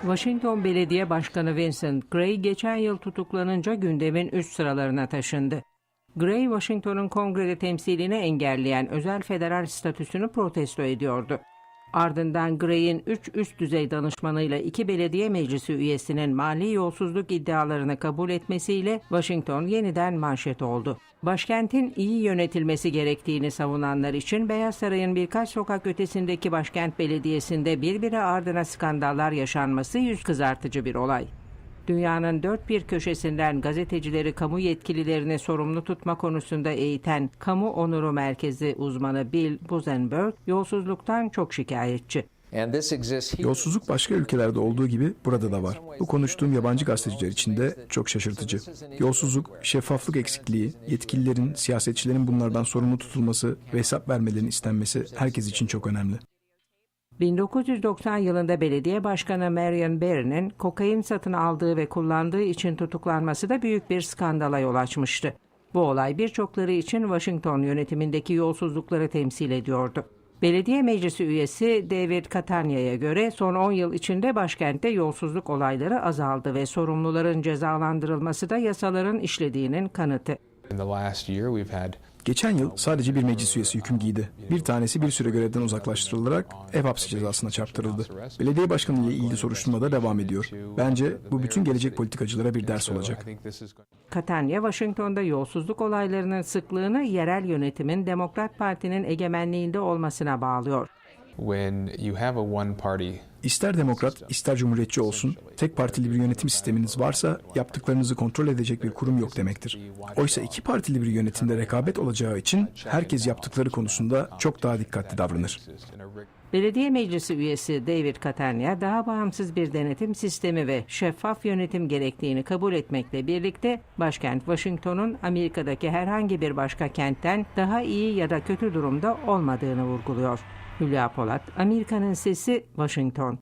Washington Belediye Başkanı Vincent Gray geçen yıl tutuklanınca gündemin üst sıralarına taşındı. Gray, Washington'un kongrede temsilini engelleyen özel federal statüsünü protesto ediyordu. Ardından Gray'in 3 üst düzey danışmanıyla iki belediye meclisi üyesinin mali yolsuzluk iddialarını kabul etmesiyle Washington yeniden manşet oldu. Başkentin iyi yönetilmesi gerektiğini savunanlar için Beyaz Saray'ın birkaç sokak ötesindeki başkent belediyesinde birbiri ardına skandallar yaşanması yüz kızartıcı bir olay. Dünyanın dört bir köşesinden gazetecileri kamu yetkililerini sorumlu tutma konusunda eğiten Kamu Onuru Merkezi uzmanı Bill Buzenberg yolsuzluktan çok şikayetçi. Yolsuzluk başka ülkelerde olduğu gibi burada da var. Bu konuştuğum yabancı gazeteciler için de çok şaşırtıcı. Yolsuzluk, şeffaflık eksikliği, yetkililerin, siyasetçilerin bunlardan sorumlu tutulması ve hesap vermelerinin istenmesi herkes için çok önemli. 1990 yılında belediye başkanı Marion Barry'nin kokain satın aldığı ve kullandığı için tutuklanması da büyük bir skandala yol açmıştı. Bu olay birçokları için Washington yönetimindeki yolsuzlukları temsil ediyordu. Belediye meclisi üyesi David Catania'ya göre son 10 yıl içinde başkentte yolsuzluk olayları azaldı ve sorumluların cezalandırılması da yasaların işlediğinin kanıtı. In the last year, we've had Geçen yıl sadece bir meclis üyesi hüküm giydi. Bir tanesi bir süre görevden uzaklaştırılarak ev hapsi cezasına çarptırıldı. Belediye başkanı ile ilgili soruşturma da devam ediyor. Bence bu bütün gelecek politikacılara bir ders olacak. Catania, Washington'da yolsuzluk olaylarının sıklığını yerel yönetimin Demokrat Parti'nin egemenliğinde olmasına bağlıyor. When you have a one party İster demokrat, ister cumhuriyetçi olsun, tek partili bir yönetim sisteminiz varsa yaptıklarınızı kontrol edecek bir kurum yok demektir. Oysa iki partili bir yönetimde rekabet olacağı için herkes yaptıkları konusunda çok daha dikkatli davranır. Belediye Meclisi üyesi David Catania, daha bağımsız bir denetim sistemi ve şeffaf yönetim gerektiğini kabul etmekle birlikte başkent Washington'un Amerika'daki herhangi bir başka kentten daha iyi ya da kötü durumda olmadığını vurguluyor. Hülya Polat, Amerika'nın Sesi, Washington.